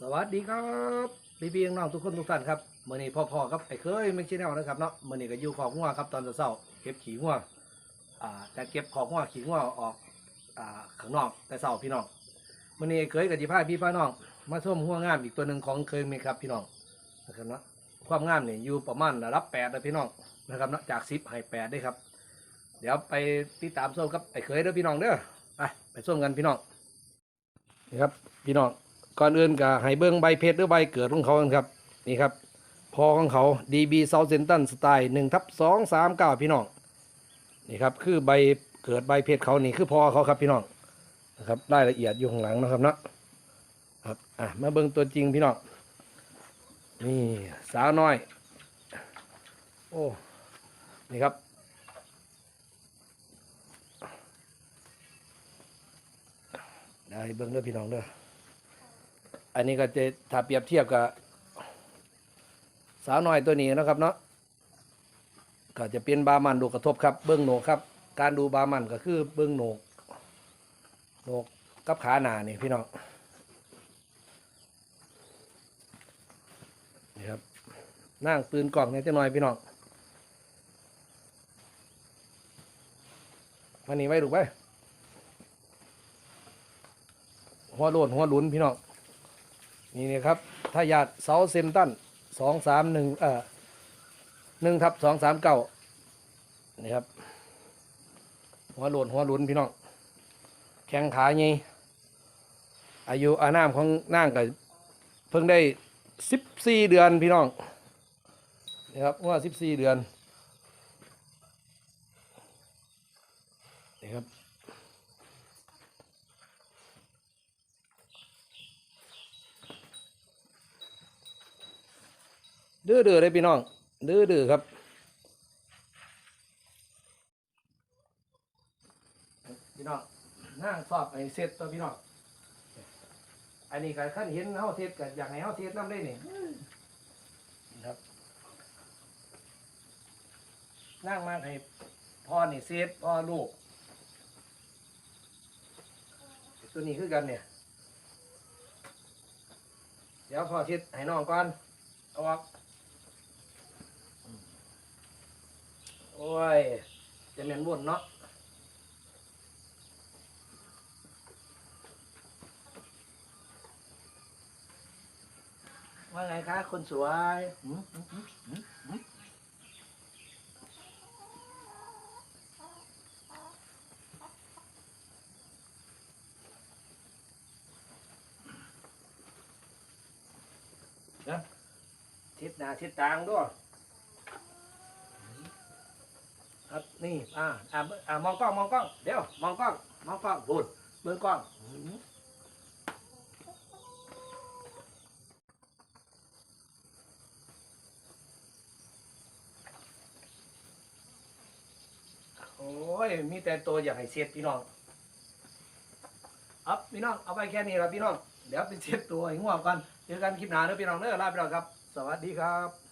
สวัสดีครับพี่พี่น้องทุกคนทุกท่านครับเมื่อนี้พ่อๆครับไอ้เคยไม่ใช่แนวนะครับเนาะเมื่อนี้ก็อยู่ของงัวครับตอนเช้าเก็บขี้งัวอ่าแต่เก็บของงัวขี้งัวออกอ่าข้างนอกแต่เช้าพี่น้องเมื่อนี้ไอ้เคยกับจีพาพี่พาน้อง มาชมหัวงามอีกตัวหนึ่งของเคยมีครับพี่น้องนะครับเนาะความงามเนี่ยอยู่ประมาณระดับแปดเลยพี่น้องนะครับเนาะจากสิบให้แปดได้ครับ เดี๋ยวไปติดตามชมครับไอ้เคยเด้อพี่น้องเด้อไปไปชมกันพี่น้องนี่ครับพี่น้อง ก่อนอื่นก็ให้เบิ้งใบเพชรหรือใบเกิดของเขาครับนี่ครับพอของเขา DB South Central Style 1ทับ2 3 9 พี่น้องนี่ครับคือใบเกิดใบเพชรเขานี่คือพอเขาครับพี่น้องนะครับรายละเอียดอยู่ข้างหลังนะครับเนาะครับอะมาเบิ้งตัวจริงพี่น้องนี่สาวน้อย โอ้นี่ครับได้เบิ้งเด้อพี่น้องเด้อ อันนี้ก็จะถ้าเปรียบเทียบกับสาวน้อยตัวนี้นะครับเนาะก็จะเป็นบามันดูกระทบครับเบื้องโหนกครับ การดูบามันก็คือเบื้องโหนกโหนกกับขาหนานี่พี่น้องนี่ครับนั่งปืนกล่องเนี่ยจะน้อยพี่น้องวันนี้ไว้ดูกไปหัวโลดหัวหลุนพี่น้อง นี่นะครับถ้าญาติเสาเซมตันสองสามหนึ่งเอ่อหนึ่งทับสองสามเก้านี่ครับ หัวหลนหัวหลุนพี่น้อง แข้งขาไงอายุอานามของนางก็เพิ่งได้สิบสี่เดือนพี่น้องนี่ครับว่าสิบสี่เดือนนี่ครับ ดื้อดื้อเลยพี่น้อง ดื้อดื้อครับพี่น้องนั่งสอบไอ้เสร็จตัวพี่น้องอันนี้ก็ขั้นเห็นเฮาเทศกับอย่ากให้เฮาเทศน้ำได้นี่ครับนั่งมาให้พ่อนี่เซตพ่อลูกตัวนี้คือกันเนี่ย เดี๋ยวพ่อเทศให้น้องก่อนเอาออก โอ้ย จะเหม็นบ่นเนาะว่าไงคะคนสวยหืมหืมหืมหืมหืมเดี๋ยวทิศหน้าทิศตางด้วย ครับนี่อ่าอ่าอ่ามองกล้องมองกล้องเดี๋ยวมองกล้องมองกล้องพูดเบิ่งกล้องโอ้ยมีแต่ตัวอยากให้เสียดพี่น้องอัพพี่น้องเอาไปแค่นี้ละพี่น้องเดี๋ยวไปเสียดตัวให้ง่วงกันเจอกันคลิปหน้าเด้อพี่น้องเด้อลาไปแล้วครับ สวัสดีครับ